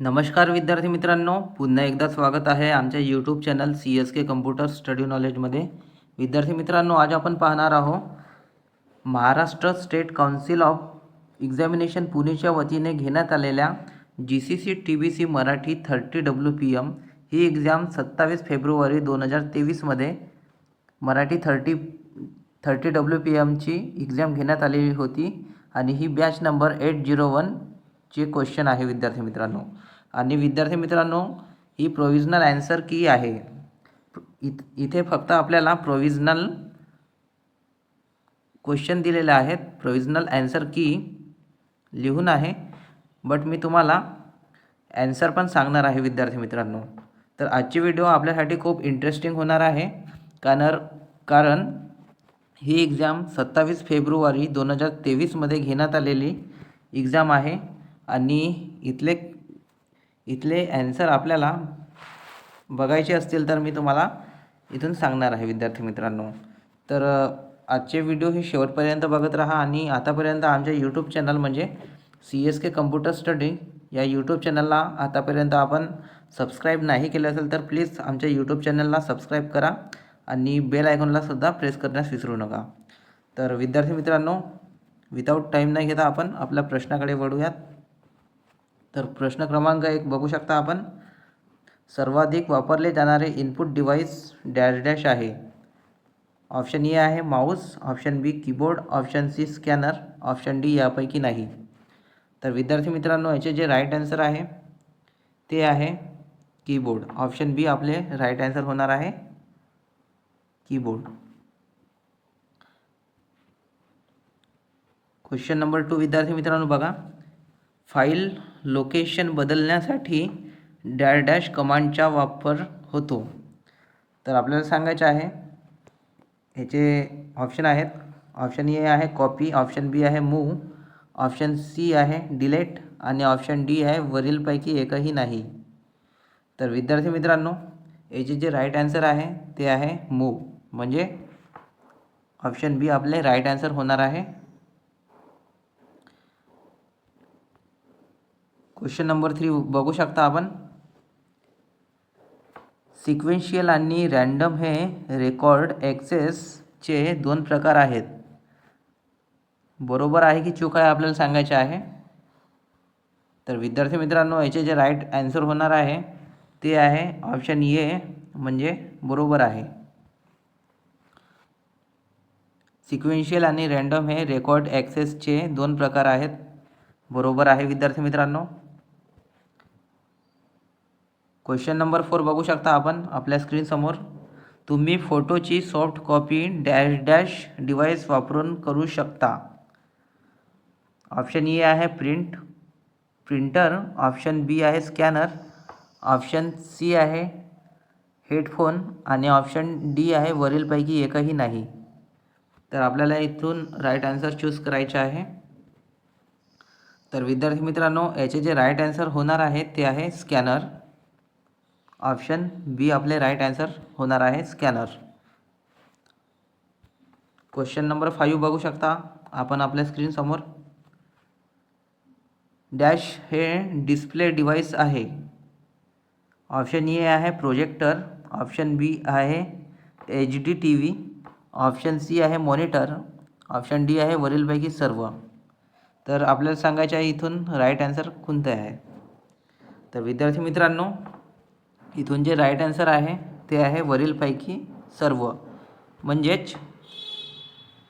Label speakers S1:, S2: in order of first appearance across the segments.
S1: नमस्कार विद्यार्थी मित्रांनो पुन्हा एकदा स्वागत आहे आमच्या YouTube channel C S K computer study नॉलेजमध्ये विद्यार्थी मित्रांनो आज आपण पाहणार आहोत Maharashtra state council of examination पुणेच्या वतीने घेण्यात आलेल्या G C C T B C Marathi thirty W P M ही एक्झाम सत्तावीस फेब्रुवारी दोन हजार तेवीसमध्ये Marathi thirty thirty W P एमची exam घेण्यात आलेली होती. आणि ही बॅच नंबर एट झिरो वनचे क्वेश्चन आहे विद्यार्थी मित्रांनो. आणि विद्यार्थी मित्रांनो ही प्रोविजनल ॲन्सर की आहे. इत इथे फक्त आपल्याला प्रोविजनल क्वेश्चन दिलेले आहेत. प्रोविजनल ॲन्सर की लिहून आहे. बट मी तुम्हाला ॲन्सर पण सांगणार आहे विद्यार्थी मित्रांनो. तर आजची व्हिडिओ आपल्यासाठी खूप इंटरेस्टिंग होणार आहे. कारण कारण ही एक्झाम सत्तावीस फेब्रुवारी दोन हजार तेवीसमध्ये घेण्यात आलेली एक्झाम आहे. आणि इथले इथले ॲन्सर आपल्याला बघायचे असतील तर मी तुम्हाला इथून सांगणार आहे विद्यार्थी मित्रांनो. तर आजचे व्हिडिओ हे शेवटपर्यंत बघत राहा आणि आतापर्यंत आमच्या यूट्यूब चॅनल म्हणजे C S K computer study या यूट्यूब चॅनलला आतापर्यंत आपण सबस्क्राईब नाही केलं असेल तर प्लीज आमच्या यूट्यूब चॅनलला सबस्क्राईब करा आणि बेल आयकॉनला सुद्धा प्रेस करण्यास विसरू नका. तर विद्यार्थी मित्रांनो विदाऊट टाईम नाही घेता आपण आपल्या प्रश्नाकडे वळूयात. तर प्रश्न क्रमांक एक बघू शकता आपण. सर्वाधिक वापरले जाणारे इनपुट डिव्हाइस डॅश डॅश आहे. ऑप्शन ए आहे mouse option B keyboard option C scanner option D यापैकी नाही. तर विद्यार्थी मित्रांनो याचे जे राईट आन्सर आहे ते आहे कीबोर्ड ऑप्शन बी आपले राईट आन्सर होणार आहे कीबोर्ड क्वेश्चन नंबर टू विद्यार्थी मित्रांनो बघा. फाईल लोकेशन बदलण्यासाठी डॅश डॅश कमांडचा वापर होतो. तर आपल्याला सांगायचं आहे ह्याचे ऑप्शन आहेत ऑप्शन ए आहे कॉपी ऑप्शन बी आहे मूव ऑप्शन सी आहे डिलेट आणि ऑप्शन डी आहे वरीलपैकी एकही नाही. तर विद्यार्थी मित्रांनो याचे जे राईट आन्सर आहे ते आहे मूव म्हणजे ऑप्शन बी आपले राईट आन्सर होणार आहे. क्वेश्चन नंबर थ्री बघू शकता आपण. सिक्वेन्शियल आणि रॅन्डम हे रेकॉर्ड ॲक्सेसचे दोन प्रकार आहेत. बरोबर आहे की चूक आहे आपल्याला सांगायचे आहे? तर विद्यार्थी मित्रांनो याचे जे राईट ॲन्सर होणार आहे ते आहे ऑप्शन ए म्हणजे बरोबर आहे. सिक्वेन्शियल आणि रॅन्डम हे रेकॉर्ड ॲक्सेसचे दोन प्रकार आहेत. बरोबर आहे विद्यार्थी मित्रांनो? क्वेश्चन नंबर फोर बघू शकता आपण आपल्या स्क्रीनसमोर तुम्ही फोटोची soft copy dash dash device वापरून करू शकता. ऑप्शन ए आहे प्रिंट प्रिंटर ऑप्शन बी आहे स्कॅनर ऑप्शन सी आहे हेडफोन आणि ऑप्शन डी आहे वरीलपैकी एकही नाही. तर आपल्याला इथून राईट आन्सर चूज करायचे आहे. तर विद्यार्थी मित्रांनो याचे जे राईट आन्सर होणार आहे ते आहे स्कॅनर ऑप्शन बी आपले राईट आन्सर होणार आहे स्कॅनर क्वेश्चन नंबर फाईव्ह बघू शकता आपण आपल्या स्क्रीनसमोर डॅश हे डिस्प्ले डिव्हाइस आहे. ऑप्शन ए आहे प्रोजेक्टर ऑप्शन बी आहे H D T V option C आहे मॉनिटर ऑप्शन डी आहे वरीलपैकी सर्व. तर आपल्याला सांगायचं आहे इथून राईट आन्सर कोणतं आहे? तर विद्यार्थी मित्रांनो इथून जे राईट आन्सर आहे ते आहे वरीलपैकी सर्व. म्हणजेच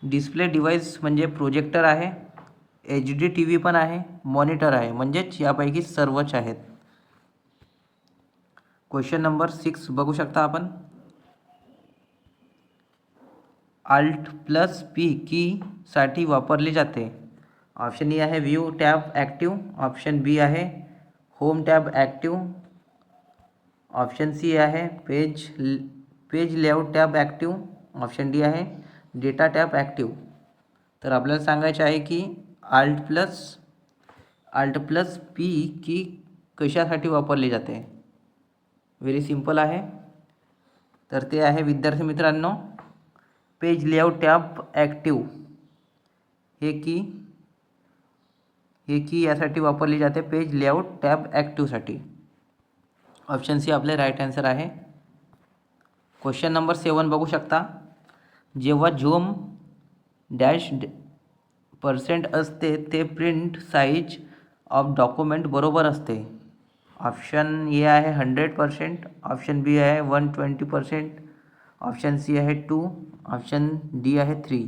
S1: डिस्प्ले डिव्हाइस म्हणजे प्रोजेक्टर आहे एच डी टी व्ही पण आहे मॉनिटर आहे. म्हणजेच यापैकी सर्वच आहेत. क्वेश्चन नंबर सिक्स बघू शकता आपण. आल्ट प्लस पी कीसाठी वापरली जाते. ऑप्शन ए e आहे view tab active option B आहे home tab active option C आहे page page layout tab active option D आहे डेटा टॅब ॲक्टिव्ह. तर आपल्याला सांगायचे आहे की alt plus alt plus P key कशासाठी वापरली जाते? व्हेरी सिंपल आहे. तर ते आहे विद्यार्थी मित्रांनो पेज लेआउट टॅब ॲक्टिव्ह. हे की हे की यासाठी वापरली जाते पेज लेआउट टॅब ॲक्टिव्हसाठी. ऑप्शन सी आपले राईट आन्सर आहे. क्वेश्चन नंबर सेवन बघू शकता. जेव्हा झूम डॅश पर्सेंट असते ते प्रिंट साईज ऑफ डॉक्युमेंट बरोबर असते. ऑप्शन ए आहे हंड्रेड पर्सेंट ऑप्शन बी आहे one twenty percent option C आहे टू ऑप्शन डी आहे थ्री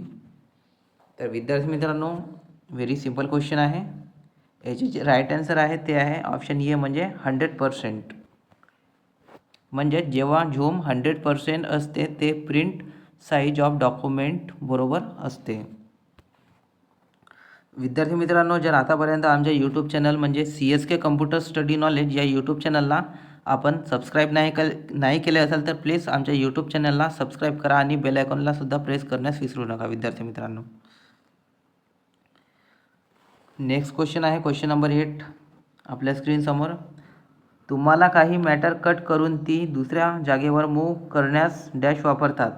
S1: तर विद्यार्थी मित्रांनो व्हेरी सिंपल क्वेश्चन आहे. याचे जे राईट आन्सर आहे ते आहे ऑप्शन ए म्हणजे हंड्रेड पर्सेंट म्हणजे जेव्हा झूम हंड्रेड पर्सेंट असते ते प्रिंट साईज ऑफ डॉक्युमेंट बरोबर असते. विद्यार्थी मित्रांनो जर आतापर्यंत आमच्या यूट्यूब चॅनल म्हणजे C S K computer study knowledge या यूट्यूब चॅनलला आपण सबस्क्राईब नाही कल नाही केले असेल तर प्लीज आमच्या यूट्यूब चॅनलला सबस्क्राईब करा आणि बेल आयकॉनला सुद्धा प्रेस करण्यास विसरू नका विद्यार्थी मित्रांनो. नेक्स्ट क्वेश्चन आहे क्वेश्चन नंबर एट आपल्या स्क्रीनसमोर तुम्हाला काही मॅटर कट करून ती दुसऱ्या जागेवर मूव करण्यास डॅश वापरतात.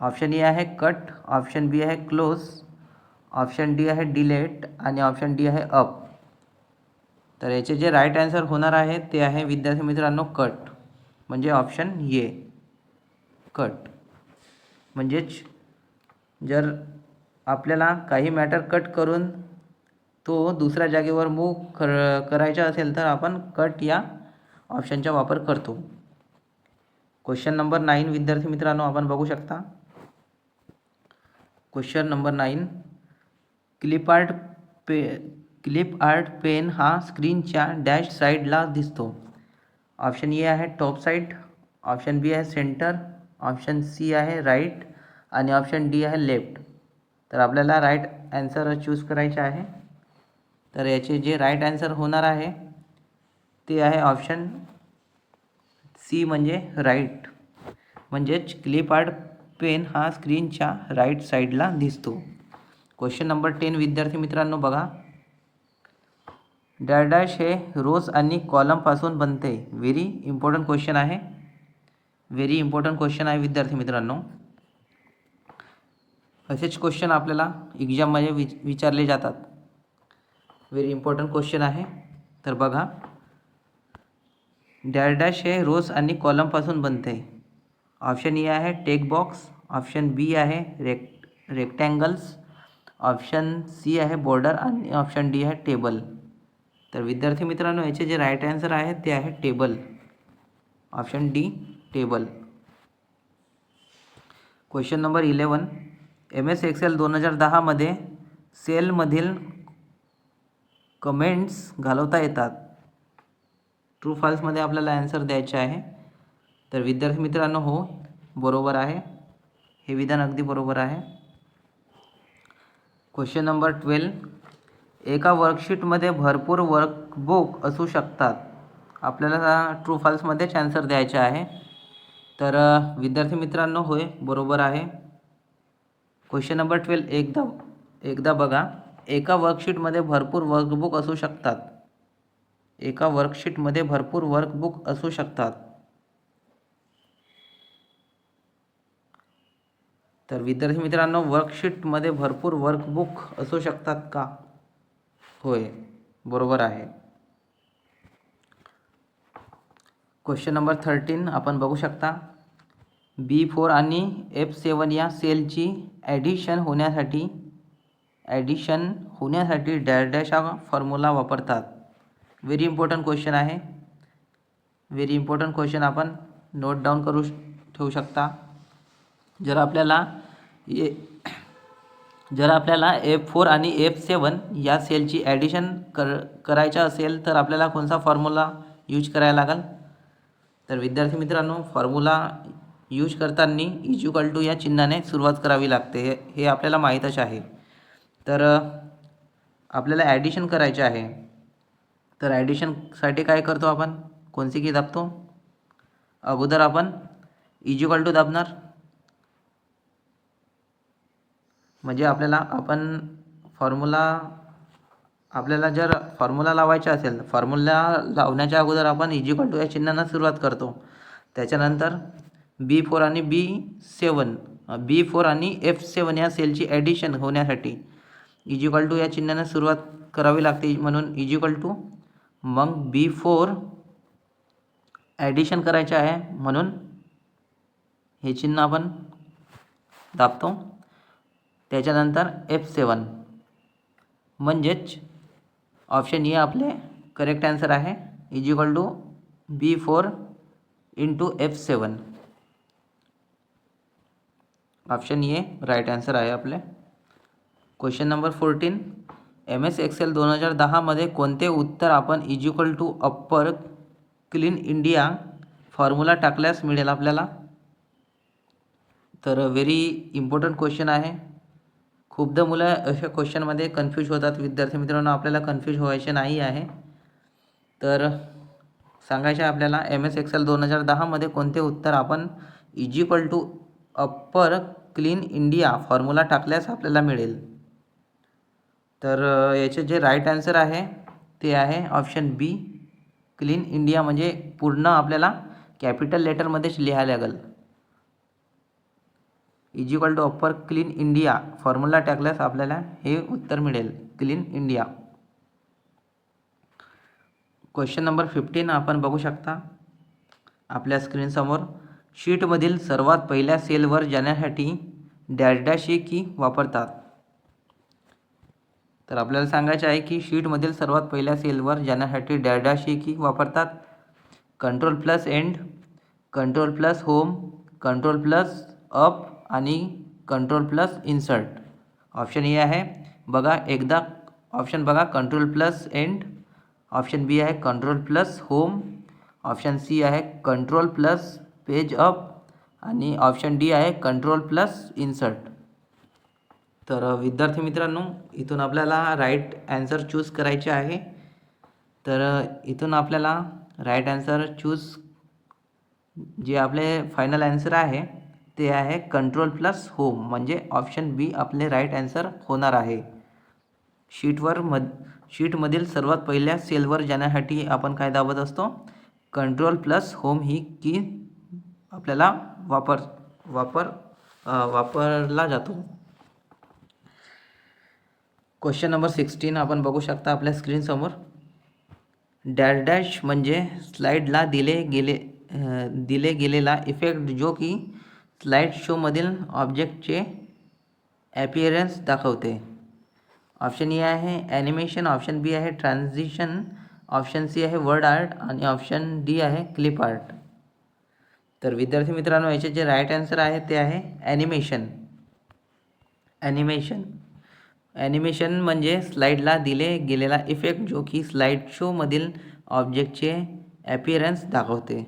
S1: ऑप्शन ए आहे कट ऑप्शन बी आहे क्लोज ऑप्शन डी आहे डिलेट आणि ऑप्शन डी आहे अप तर याचे जे राईट आन्सर होणार आहे ते आहे विद्यार्थी मित्रांनो कट म्हणजे ऑप्शन ए कट म्हणजेच जर आपल्याला काही मॅटर कट करून तो दुसऱ्या जागेवर मूव कर करायचा असेल तर आपण कट या ऑप्शनचा वापर करतो. क्वेश्चन नंबर नाईन विद्यार्थी मित्रांनो आपण बघू शकता. Question number nine clip art पे क्लिप आर्ट पेन हा स्क्रीनच्या डॅश साईडला दिसतो. ऑप्शन ए आहे टॉप साईड ऑप्शन बी आहे सेंटर ऑप्शन सी आहे राईट आणि ऑप्शन डी आहे लेफ्ट. तर आपल्याला राईट ॲन्सर चूज करायचे आहे. तर याचे जे राईट ॲन्सर होणार आहे ते आहे ऑप्शन सी म्हणजे राईट. म्हणजेच क्लिप आर्ट पेन हा स्क्रीनच्या राईट साईडला दिसतो. क्वेश्चन नंबर टेन विद्यार्थी मित्रांनो बघा. डॅडॅश हे रोज आणि कॉलमपासून बनते. व्हेरी इम्पॉर्टंट क्वेश्चन आहे. व्हेरी इम्पॉर्टंट क्वेश्चन आहे विद्यार्थी मित्रांनो. असेच क्वेश्चन आपल्याला एक्झाममध्ये विच विचारले जातात. व्हेरी इम्पॉर्टंट क्वेश्चन आहे. तर बघा. डॅरडॅश हे रोज आणि कॉलमपासून बनते. ऑप्शन ए आहे टेक बॉक्स ऑप्शन बी आहे रेक रेक्टँगल्स ऑप्शन सी आहे बॉर्डर आणि ऑप्शन डी आहे टेबल. तर विद्यार्थी मित्रांनो याचे जे राईट आन्सर आहे ते आहे table. Option D table. Question number eleven M S Excel दोन हजार दहामध्ये सेलमधील कमेंट्स घालवता येतात. ट्रू फॉल्समध्ये आपल्याला ॲन्सर द्यायचे आहे. तर विद्यार्थी मित्रांनो हो बरोबर आहे. हे विधान अगदी बरोबर आहे. क्वेश्चन नंबर ट्वेल्व एका वर्कशीटमध्ये भरपूर वर्कबुक असू शकतात. आपल्याला ट्रू फॉल्समध्येच ॲन्सर द्यायचे आहे. तर विद्यार्थी मित्रांनो होय बरोबर आहे. क्वेश्चन नंबर ट्वेल्व एकदा एकदा बघा. एका वर्कशीटमध्ये भरपूर वर्कबुक असू शकतात. एका वर्कशीटमध्ये भरपूर वर्कबुक असू शकतात. तर विद्यार्थी मित्रांनो वर्कशीटमध्ये भरपूर वर्कबुक असू शकतात का? होय बरोबर आहे. क्वेश्चन नंबर थर्टीन आपण बघू शकता. बी फोर आणि एफ सेवन या सेलची ॲडिशन होण्यासाठी ॲडिशन होण्यासाठी डॅश डॅश हा फॉर्म्युला वापरतात. व्हेरी इम्पॉर्टंट क्वेश्चन आहे. व्हेरी इम्पॉर्टंट क्वेश्चन आपण नोट डाऊन करू ठेवू शकता. जर आपल्याला ए जर आपल्याला एफ फोर आणि एफ सेवन या सेलची ॲडिशन कर करायचं असेल तर आपल्याला कोणता फॉर्म्युला यूज करायला लागेल? तर विद्यार्थी मित्रांनो फॉर्म्युला यूज करताना इज्युकल टू या चिन्हाने सुरुवात करावी लागते. हे हे आपल्याला माहीतच आहे. तर आपल्याला ॲडिशन करायचे आहे. तर ॲडिशनसाठी काय करतो आपण? कोणती की दाबतो? अगोदर आपण इज्युकल टू दाबणार. म्हणजे आपल्याला आपण फॉर्म्युला आपल्याला जर फॉर्म्युला लावायचा असेल फॉर्म्युला लावण्याच्या अगोदर आपण इजिकल टू या चिन्हांना सुरुवात करतो. त्याच्यानंतर बी फोर आणि बी सेवन बी फोर आणि एफ सेवन या सेलची ॲडिशन होण्यासाठी इजिकल टू या चिन्हांना सुरुवात करावी लागते. म्हणून इजिकल टू मग बी फोर ॲडिशन करायचे आहे म्हणून हे चिन्ह आपण दाबतो. त्याच्यानंतर एफ सेवन म्हणजेच ऑप्शन ए आपले करेक्ट आन्सर आहे. Is equal to B four into F seven option A right answer आहे आपले. Question number fourteen M S Excel दोन हजार दहामध्ये कोणते उत्तर आपण equal to upper clean India formula टाकल्यास मिळेल आपल्याला? तर व्हेरी इम्पॉर्टंट क्वेश्चन आहे. खूपदा मुलं अशा क्वेश्चनमध्ये कन्फ्यूज होतात. विद्यार्थी मित्रांनो आपल्याला कन्फ्यूज व्हायचे नाही आहे. तर सांगायचे आपल्याला एम एस एक्सेल दोन हजार दहामध्ये कोणते उत्तर आपण equal to upper clean India formula टाकल्यास आपल्याला मिळेल? तर याचे जे राईट आन्सर आहे ते आहे ऑप्शन बी क्लीन इंडिया म्हणजे पूर्ण आपल्याला कॅपिटल लेटरमध्येच लिहायला लागेल. Is equal to upper clean India formula टाकल्यास आपल्याला हे उत्तर मिळेल. Clean India question number fifteen आपण बघू शकता. आपल्या स्क्रीनसमोर शीटमधील सर्वात पहिल्या सेलवर जाण्यासाठी डॅश डॅश ही की वापरतात. तर आपल्याला सांगायचे आहे की शीटमधील सर्वात पहिल्या सेलवर जाण्यासाठी डॅश की वापरतात? Control plus end control plus home control plus up आणि control plus insert option A आहे. बघा एकदा ऑप्शन बघा control plus end option B आहे control plus home option C आहे कंट्रोल प्लस पेज अप आणि option D आहे control plus insert तर विद्यार्थी मित्रांनो इथून आपल्याला राईट ॲन्सर चूज करायचे आहे. तर इथून आपल्याला राईट ॲन्सर चूज जे आपले फायनल ॲन्सर आहे ते आहे कंट्रोल प्लस होम म्हणजे ऑप्शन बी आपले राईट ॲन्सर होणार आहे. शीटवर मध शीटमधील सर्वात पहिल्या सेलवर जाण्यासाठी आपण काय दाबत असतो? कंट्रोल प्लस होम ही की आपल्याला वापर वापर वापरला जातो. क्वेश्चन नंबर सिक्स्टीन आपण बघू शकता आपल्या स्क्रीनसमोर डॅश डॅश म्हणजे स्लाईडला दिले गेले दिले गेलेला इफेक्ट जो की स्लाईड शोमधील ऑब्जेक्टचे ॲपिअरन्स दाखवते. ऑप्शन ए आहे ॲनिमेशन ऑप्शन बी आहे ट्रान्झिशन ऑप्शन सी आहे वर्ड आर्ट आणि ऑप्शन डी आहे क्लिप आर्ट तर विद्यार्थी मित्रांनो याचे जे राईट आन्सर आहे ते आहे ॲनिमेशन ॲनिमेशन ॲनिमेशन म्हणजे स्लाईडला दिले गेलेला इफेक्ट जो की स्लाईड शोमधील ऑब्जेक्टचे ॲपिअरन्स दाखवते.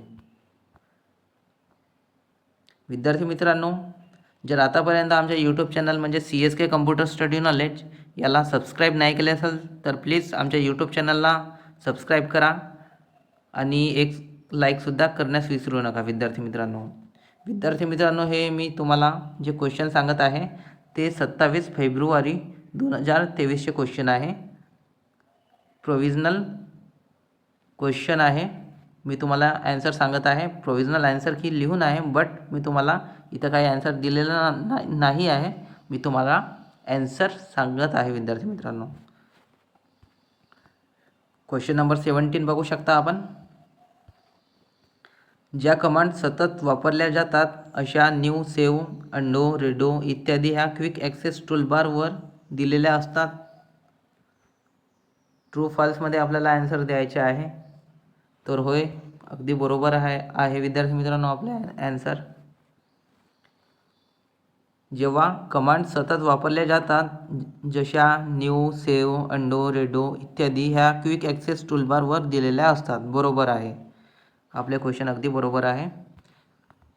S1: विद्यार्थी मित्रांनो जर आतापर्यंत आमच्या यूट्यूब चॅनल म्हणजे C S K computer study knowledge याला सबस्क्राईब नाही केले असेल तर प्लीज आमच्या यूट्यूब चॅनलला सबस्क्राईब करा आणि एक लाईकसुद्धा करण्यास विसरू नका विद्यार्थी मित्रांनो. विद्यार्थी मित्रांनो हे मी तुम्हाला जे क्वेश्चन सांगत आहे ते सत्तावीस फेब्रुवारी दोन हजार तेवीसचे क्वेश्चन आहे. प्रोविजनल क्वेश्चन आहे. मी तुम्हाला ॲन्सर सांगत आहे. प्रोविजनल ॲन्सर की लिहून आहे बट मी तुम्हाला इथं काही ॲन्सर दिलेला ना नाही आहे. मी तुम्हाला ॲन्सर सांगत आहे विद्यार्थी मित्रांनो. क्वेश्चन नंबर सेवन्टीन बघू शकता आपण. ज्या कमांड सतत वापरल्या जातात अशा न्यू सेव अंडो रेडो इत्यादी ह्या क्विक ॲक्सेस टूलबारवर दिलेल्या असतात. ट्रू फॉल्समध्ये आपल्याला ॲन्सर द्यायचे आहे. तर होय अगदी बरोबर आहे आहे विद्यार्थी मित्रांनो आपले ॲन्सर जेव्हा कमांड सतत वापरल्या जातात जशा न्यू सेव्ह अंडो रेडो इत्यादी ह्या क्विक ॲक्सेस टूलबारवर दिलेल्या असतात. बरोबर आहे. आपले क्वेश्चन अगदी बरोबर आहे.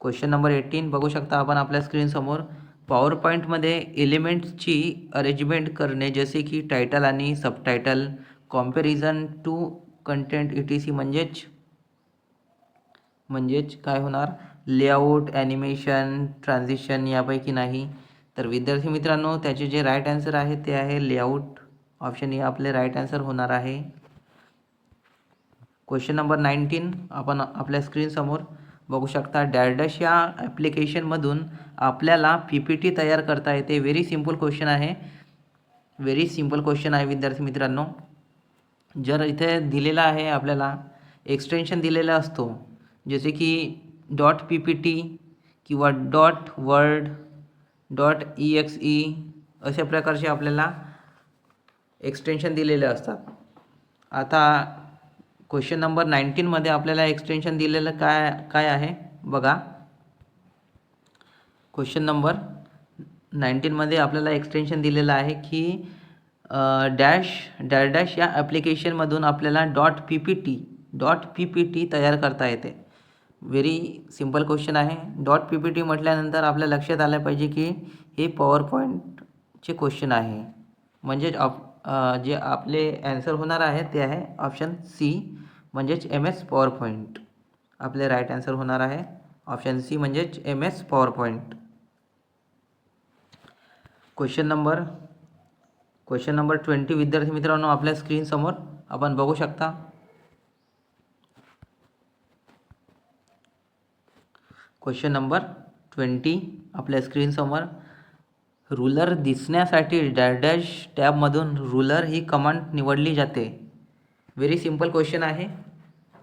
S1: क्वेश्चन नंबर एटीन बघू शकता आपण आपल्या स्क्रीनसमोर पॉवर पॉईंटमध्ये एलिमेंट्सची अरेंजमेंट करणे जसे की टायटल आणि subtitle comparison to content E T C म्हणजेच म्हणजेच काय होणार? लेआउट ॲनिमेशन ट्रान्झिशन यापैकी नाही. तर विद्यार्थी मित्रांनो त्याचे जे राईट आन्सर आहे ते आहे लेआउट ऑप्शन हे आपले राईट आन्सर होणार आहे. क्वेश्चन नंबर नाईन्टीन आपण आपल्या स्क्रीनसमोर बघू शकता डॅडश या ॲप्लिकेशनमधून आपल्याला पी पी टी तयार करता येते. व्हेरी सिंपल क्वेश्चन आहे. व्हेरी सिंपल क्वेश्चन आहे विद्यार्थी मित्रांनो. जर इथे दिलेला आहे आपल्याला एक्सटेन्शन दिलेला असतो जसे की डॉट पी पी टी किंवा dot word dot E X E अशा प्रकारचे आपल्याला एक्सटेन्शन दिलेले असतात. आता क्वेश्चन नंबर नाईन्टीनमध्ये आपल्याला एक्सटेन्शन दिलेलं काय काय आहे? बघा. क्वेश्चन नंबर नाईन्टीनमध्ये आपल्याला एक्सटेन्शन दिलेलं आहे की डॅश डॅश डॅश या ॲप्लिकेशनमधून आपल्याला dot P P T dot P P T तयार करता येते. व्हेरी सिंपल क्वेश्चन आहे. डॉट पी पी टी म्हटल्यानंतर आपल्या लक्षात आलं पाहिजे की हे पॉवर पॉईंटचे क्वेश्चन आहे. म्हणजे ऑप जे आपले ॲन्सर होणार आहे ते आहे ऑप्शन सी म्हणजेच एम एस पॉवर पॉईंट आपले राईट आन्सर होणार आहे. ऑप्शन सी म्हणजेच M S PowerPoint question number question number twenty विद्यार्थी मित्रांनो आपल्या स्क्रीनसमोर आपण बघू शकता. क्वेश्चन नंबर ट्वेंटी आपल्या स्क्रीनसमोर रुलर दिसण्यासाठी डॅडॅश डॅश टॅबमधून रुलर ही कमांड निवडली जाते. व्हेरी सिंपल क्वेश्चन आहे.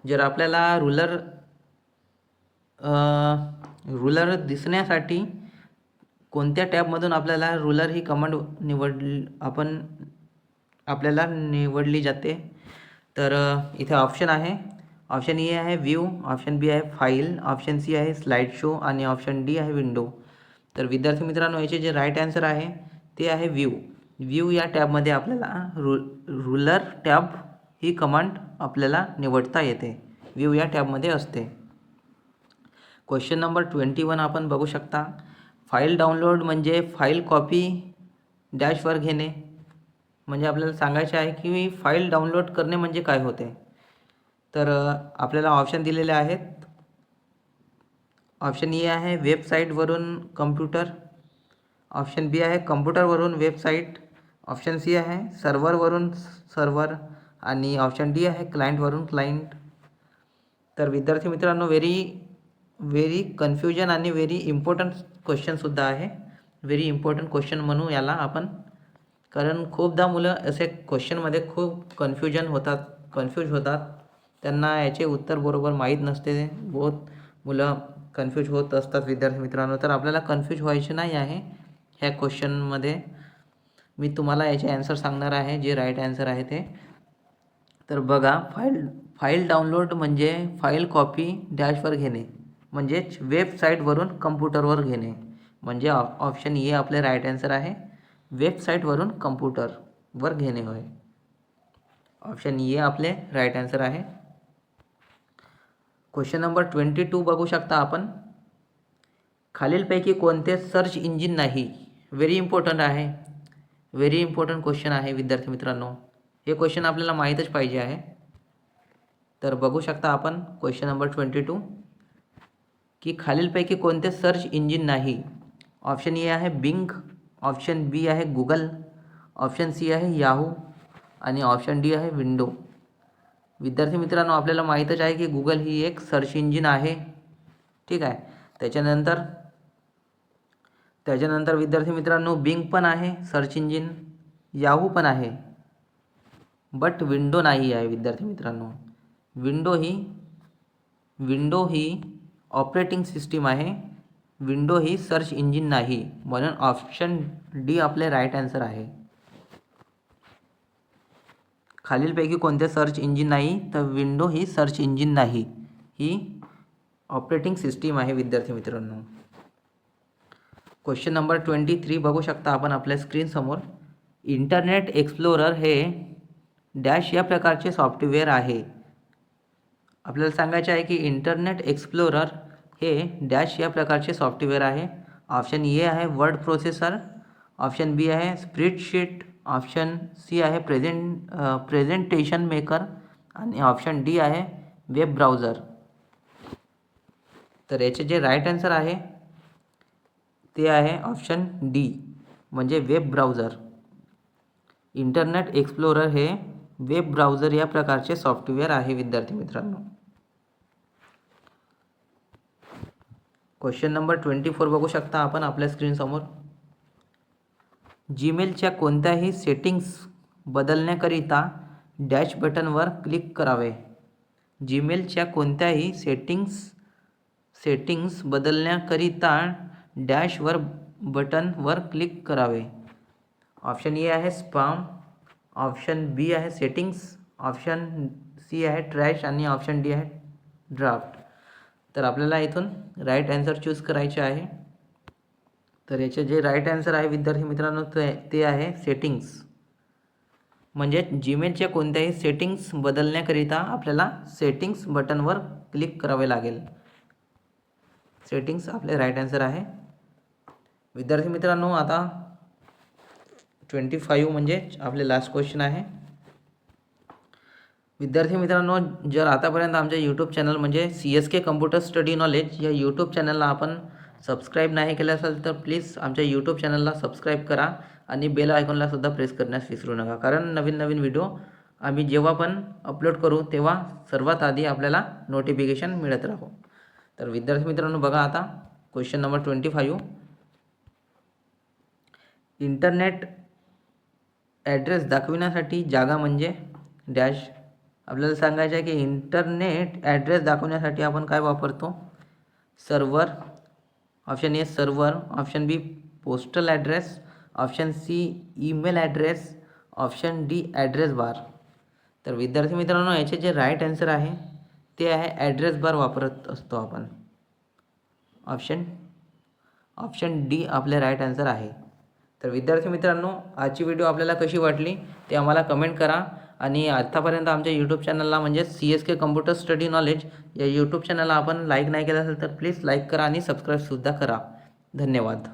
S1: जर आपल्याला रुलर रुलर दिसण्यासाठी कोणत्या टॅबमधून आपल्याला रुलर ही कमांड निवड आपण आपल्याला निवडली जाते? तर इथे ऑप्शन आहे. ऑप्शन ए आहे व्ह्यू ऑप्शन बी आहे फाईल ऑप्शन सी आहे स्लाईड शो आणि ऑप्शन डी आहे विंडो तर विद्यार्थी मित्रांनो याचे जे राईट आन्सर आहे ते आहे व्ह्यू व्ह्यू या टॅबमध्ये आपल्याला रु रुलर टॅब ही कमांड आपल्याला निवडता येते. व्ह्यू या टॅबमध्ये असते. क्वेश्चन नंबर ट्वेंटी वन आपण बघू शकता. फाईल डाउनलोड म्हणजे फाईल कॉपी डॅशवर घेणे. म्हणजे आपल्याला सांगायचे आहे की फाईल डाउनलोड करणे म्हणजे काय होते. तर आपल्याला ऑप्शन दिलेले आहेत. ऑप्शन ए आहे वेबसाईटवरून कम्प्युटर. ऑप्शन बी आहे कम्प्युटरवरून वेबसाईट. ऑप्शन सी आहे सर्व्हरवरून सर्व्हर. आणि ऑप्शन डी आहे क्लायंटवरून क्लायंट तर विद्यार्थी मित्रांनो व्हेरी व्हेरी कन्फ्युजन आणि व्हेरी इम्पॉर्टंट क्वेश्चनसुद्धा आहे. व्हेरी इम्पॉर्टंट क्वेश्चन म्हणू याला आपण कारण खूपदा मुलं असे क्वेश्चनमध्ये खूप कन्फ्युजन होतात कन्फ्यूज होतात. त्यांना याचे उत्तर बरोबर माहीत नसते. बहुत मुलं कन्फ्यूज होत असतात विद्यार्थी मित्रांनो. तर आपल्याला कन्फ्यूज व्हायचे नाही आहे ह्या क्वेश्चनमध्ये मी तुम्हाला याचे ॲन्सर सांगणार आहे जे राईट ॲन्सर आहे ते. तर बघा फाईल फाईल डाउनलोड म्हणजे फाईल कॉपी डॅशवर घेणे म्हणजेच वेबसाईटवरून कम्प्युटरवर घेणे. म्हणजे ऑप्शन ए आपले राईट ॲन्सर आहे वेबसाईटवरून कम्प्युटरवर घेणे होय. ऑप्शन ए आपले राईट ॲन्सर आहे. क्वेश्चन नंबर ट्वेंटी टू बघू शकता आपण. खालीलपैकी कोणते सर्च इंजिन नाही? व्हेरी इम्पॉर्टंट आहे. व्हेरी इम्पॉर्टंट क्वेश्चन आहे विद्यार्थी मित्रांनो. हे क्वेश्चन आपल्याला माहीतच पाहिजे आहे. तर बघू शकता आपण क्वेश्चन नंबर ट्वेंटी टू की खालीलपैकी कोणते सर्च इंजिन नाही? ऑप्शन ए आहे बिंग ऑप्शन बी आहे गुगल ऑप्शन सी आहे याहू आणि ऑप्शन डी आहे विंडो विद्यार्थी मित्रांनो आपल्याला माहीतच आहे की गुगल ही एक सर्च इंजिन आहे. ठीक आहे? त्याच्यानंतर त्याच्यानंतर विद्यार्थी मित्रांनो बिंग पण आहे सर्च इंजिन याहू पण आहे. बट विंडो नाही आहे विद्यार्थी मित्रांनो. विंडो ही विंडो ही ऑपरेटिंग सिस्टीम आहे. विंडो ही सर्च इंजिन नाही. म्हणून ऑप्शन डी आपले राईट आन्सर आहे. खालीलपैकी कोणते सर्च इंजिन नाही तर विंडो ही सर्च इंजिन नाही. ही ऑपरेटिंग सिस्टीम आहे विद्यार्थी मित्रांनो. क्वेश्चन नंबर ट्वेंटी थ्री बघू शकता आपण आपल्या स्क्रीनसमोर इंटरनेट एक्सप्लोरर हे डॅश या प्रकारचे सॉफ्टवेअर आहे. आपल्याला सांगायचे आहे की इंटरनेट एक्सप्लोरर हे डॅश या प्रकारचे सॉफ्टवेअर आहे. ऑप्शन ए आहे वर्ड प्रोसेसर ऑप्शन बी आहे स्प्रेडशीट ऑप्शन सी आहे प्रेझेंट प्रेझेंटेशन मेकर आणि ऑप्शन डी आहे वेब ब्राउझर. तर याचे जे राईट आन्सर आहे ते आहे ऑप्शन डी म्हणजे वेब ब्राउझर. इंटरनेट एक्सप्लोरर हे वेब ब्राउझर या प्रकारचे सॉफ्टवेअर आहे विद्यार्थी मित्रांनो. क्वेश्चन नंबर ट्वेंटी फोर बघू शकता आपण आपल्या स्क्रीनसमोर जीमेलच्या कोणत्याही सेटिंग्स बदलण्याकरिता डॅश बटनवर क्लिक करावे. जीमेलच्या कोणत्याही सेटिंग्स सेटिंग्स बदलण्याकरिता डॅशवर बटनवर क्लिक करावे. ऑप्शन ए आहे स्पाम ऑप्शन बी आहे सेटिंग्स ऑप्शन सी आहे ट्रॅश आणि ऑप्शन डी आहे ड्राफ्ट. तर आपल्याला इथून राईट ॲन्सर चूज करायचे आहे. तर याचे जे राईट ॲन्सर आहे विद्यार्थी मित्रांनो ते ते आहे सेटिंग्स. म्हणजे जीमेलच्या कोणत्याही सेटिंग्स बदलण्याकरिता आपल्याला सेटिंग्स बटनवर क्लिक करावे लागेल. सेटिंग्स आपले राईट आन्सर आहे. विद्यार्थी मित्रांनो आता ट्वेंटी फाईव्ह म्हणजे आपले लास्ट क्वेश्चन आहे. विद्यार्थी मित्रांनो जर आतापर्यंत आमच्या यूट्यूब चॅनल म्हणजे C S K computer study knowledge या यूट्यूब चॅनलला आपण सबस्क्राईब नाही केलं असेल तर प्लीज आमच्या यूट्यूब चॅनलला सबस्क्राईब करा आणि बेल आयकॉनला सुद्धा प्रेस करण्यास विसरू नका. कारण नवीन नवीन व्हिडिओ आम्ही जेव्हा पण अपलोड करू तेव्हा सर्वात आधी आपल्याला नोटिफिकेशन मिळत राहू. तर विद्यार्थी मित्रांनो बघा आता question number twenty five internet address दाखविण्यासाठी जागा म्हणजे डॅश. आपल्याला सांगायचं आहे की इंटरनेट ॲड्रेस दाखवण्यासाठी आपण काय वापरतो? Server option A server option B postal address option C email address option D address bar. तर विद्यार्थी मित्रांनो याचे जे राईट आन्सर आहे ते आहे ॲड्रेस बार वापरत असतो आपण. ऑप्शन ऑप्शन डी आपले राईट आन्सर आहे. तर विद्यार्थी मित्रांनो आजची व्हिडिओ आपल्याला कशी वाटली ते आम्हाला कमेंट करा. आणि आत्तापर्यंत आमच्या यूट्यूब चॅनलला म्हणजे C S K computer study knowledge या यूट्यूब चॅनलला आपण लाईक नाही केलं असेल तर प्लीज लाईक करा आणि सबस्क्राईबसुद्धा करा. धन्यवाद.